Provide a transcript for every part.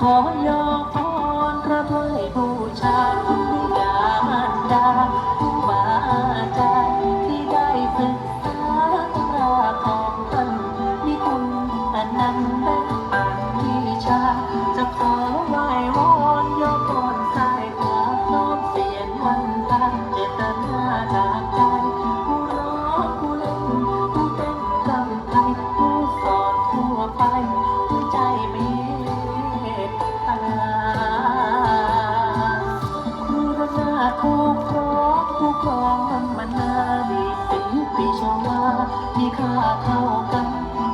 所有 มนาดีสิปีชวามีค่าเท่ากัน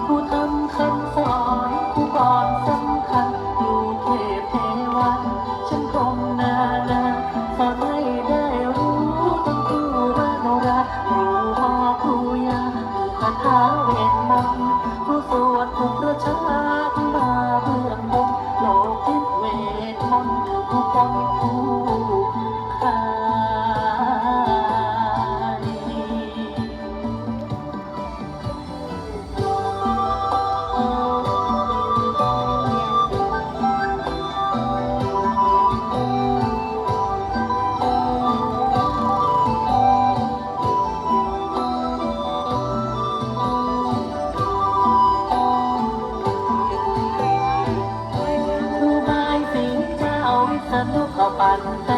ผู้ทำคำสอนผู้ก่อนสำคัญอยู่เทพเทวันฉันคงนานาสอนให้ได้รู้ต้องครูวโนราครูพ่อครูยาคาถาเวทมนต์ผู้สวดผู้ประชามาเบื้องบนโลกทิพเวทมนต์ผู้ปองผู้าวิษณุเขาปั่น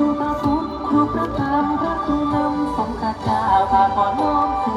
ครูพระพุทธครูพระธรรมพระครูนำสงฆ์ข้าเจ้าอน้อม